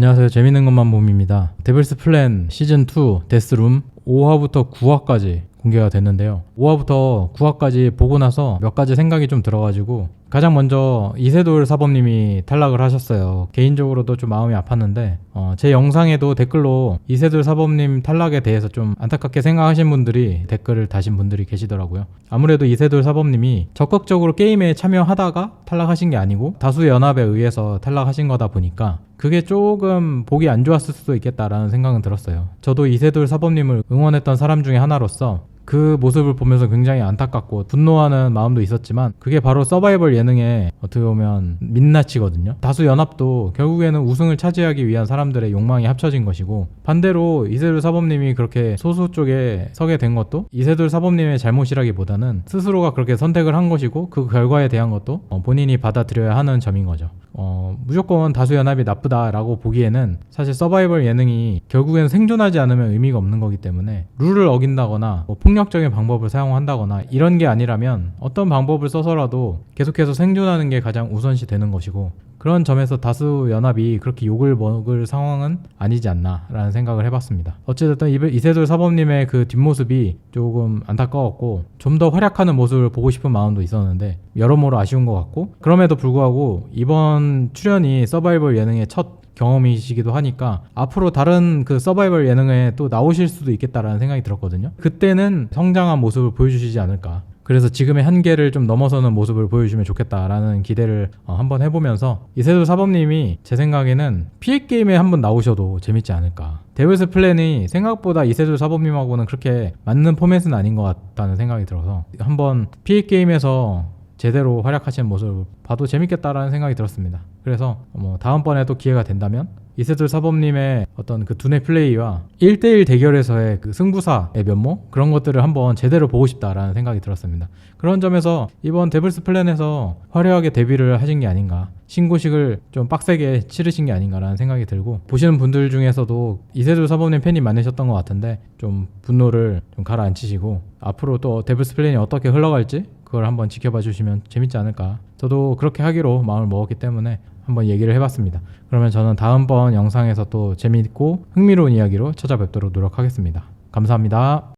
안녕하세요. 재밌는 것만 봄입니다. 데블스 플랜 시즌 2 데스룸 5화부터 9화까지 공개가 됐는데요. 5화부터 9화까지 보고 나서 몇 가지 생각이 좀 들어가지고 가장 먼저 이세돌 사범님이 탈락을 하셨어요. 개인적으로도 좀 마음이 아팠는데 어, 제 영상에도 댓글로 이세돌 사범님 탈락에 대해서 좀 안타깝게 생각하신 분들이 댓글을 다신 분들이 계시더라고요. 아무래도 이세돌 사범님이 적극적으로 게임에 참여하다가 탈락하신 게 아니고 다수 연합에 의해서 탈락하신 거다 보니까 그게 조금 보기 안 좋았을 수도 있겠다라는 생각은 들었어요. 저도 이세돌 사범님을 응원했던 사람 중에 하나로서 그 모습을 보면서 굉장히 안타깝고 분노하는 마음도 있었지만 그게 바로 서바이벌 예능의 어떻게 보면 민낯이거든요. 다수 연합도 결국에는 우승을 차지하기 위한 사람들의 욕망이 합쳐진 것이고 반대로 이세돌 사범님이 그렇게 소수 쪽에 서게 된 것도 이세돌 사범님의 잘못이라기보다는 스스로가 그렇게 선택을 한 것이고 그 결과에 대한 것도 어, 본인이 받아들여야 하는 점인 거죠. 어, 무조건 다수 연합이 나쁘다라고 보기에는 사실 서바이벌 예능이 결국엔 생존하지 않으면 의미가 없는 거기 때문에 룰을 어긴다거나 뭐 폭력적인 방법을 사용한다거나 이런 게 아니라면 어떤 방법을 써서라도 계속해서 생존하는 게 가장 우선시 되는 것이고 그런 점에서 다수 연합이 그렇게 욕을 먹을 상황은 아니지 않나라는 생각을 해봤습니다. 어찌됐든 이- 이세돌 사범님의 그 뒷모습이 조금 안타까웠고 좀 더 활약하는 모습을 보고 싶은 마음도 있었는데 여러모로 아쉬운 것 같고 그럼에도 불구하고 이번 출연이 서바이벌 예능의 첫 경험이시기도 하니까 앞으로 다른 그 서바이벌 예능에 또 나오실 수도 있겠다라는 생각이 들었거든요. 그때는 성장한 모습을 보여주시지 않을까. 그래서 지금의 한계를 좀 넘어서는 모습을 보여주면 좋겠다라는 기대를 어, 한번 해보면서 이세돌 사범님이 제 생각에는 피해 게임에 한번 나오셔도 재밌지 않을까. 데블스 플랜이 생각보다 이세돌 사범님하고는 그렇게 맞는 포맷은 아닌 것 같다는 생각이 들어서 한번 피해 게임에서 제대로 활약하시는 모습을 봐도 재밌겠다라는 생각이 들었습니다. 그래서 뭐 다음번에 또 기회가 된다면 이세돌 사범님의 어떤 그 두뇌 플레이와 1대1 대결에서의 그 승부사의 면모 그런 것들을 한번 제대로 보고 싶다라는 생각이 들었습니다. 그런 점에서 이번 데블스 플랜에서 화려하게 데뷔를 하신 게 아닌가 신고식을 좀 빡세게 치르신 게 아닌가라는 생각이 들고 보시는 분들 중에서도 이세돌 사범님 팬이 많으셨던 것 같은데 좀 분노를 좀 가라앉히시고 앞으로 또 데블스 플랜이 어떻게 흘러갈지 그걸 한번 지켜봐 주시면 재밌지 않을까 저도 그렇게 하기로 마음을 먹었기 때문에 한번 얘기를 해봤습니다. 그러면 저는 다음번 영상에서 또 재미있고 흥미로운 이야기로 찾아뵙도록 노력하겠습니다. 감사합니다.